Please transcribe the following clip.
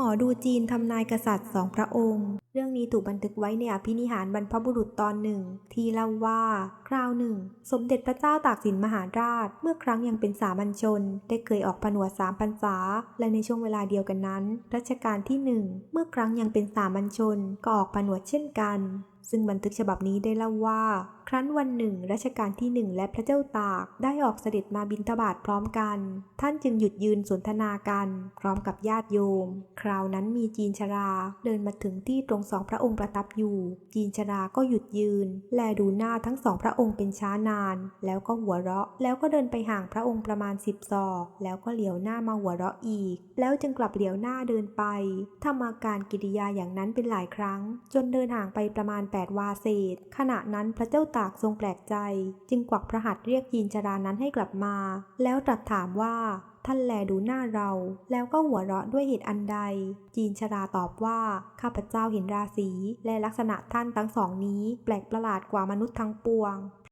หมอดูจีนทำนายกษัตริย์สองพระองค์ เรื่องนี้ถูกบันทึกไว้ในอภินิหารบรรพบุรุษตอนหนึ่ง ที่เล่าว่า คราวหนึ่ง สมเด็จพระเจ้าตากสินมหาราช เมื่อครั้งยังเป็นสามัญชน ได้เคยออกผนวดสามพรรษา และในช่วงเวลาเดียวกันนั้น รัชกาลที่หนึ่งเมื่อครั้งยังเป็นสามัญชนก็ออกผนวดเช่นกัน ซึ่งบันทึกฉบับนี้ได้เล่าว่า ครั้นวันหนึ่งรัชกาลที่หนึ่งและพระเจ้าตากได้ออกเสด็จมาบิณฑบาตพร้อมกัน ท่านจึงหยุดยืนสนทนากัน พร้อมกับญาติโยม คราวนั้นมีจีนชรา เดินมาถึงที่ตรงสองพระองค์ประทับอยู่ จีนชราก็หยุดยืน แลดูหน้าทั้งสองพระองค์เป็นช้านาน แล้วก็หัวเราะ แล้วก็เดินไปห่างพระองค์ประมาณสิบศอก แล้วก็เหลียวหน้ามาหัวเราะอีก แล้วจึงกลับเหลียวหน้าเดินไปทำอาการกิริยาอย่างนั้นเป็นหลายครั้ง จนเดินห่างไปประมาณ8วาเศษ ขณะนั้นพระเจ้าตากทรงแปลกใจ จึงกวักพระหัตถ์เรียกจีนชรานั้นให้กลับมา แล้วตรัสถามว่า ท่านแลดูหน้าเรา แล้วก็หัวเราะด้วยเหตุอันใด จีนชราตอบว่า ข้าพเจ้าเห็นราศีและลักษณะท่านทั้งสองนี้ แปลกประหลาดกว่ามนุษย์ทั้งปวง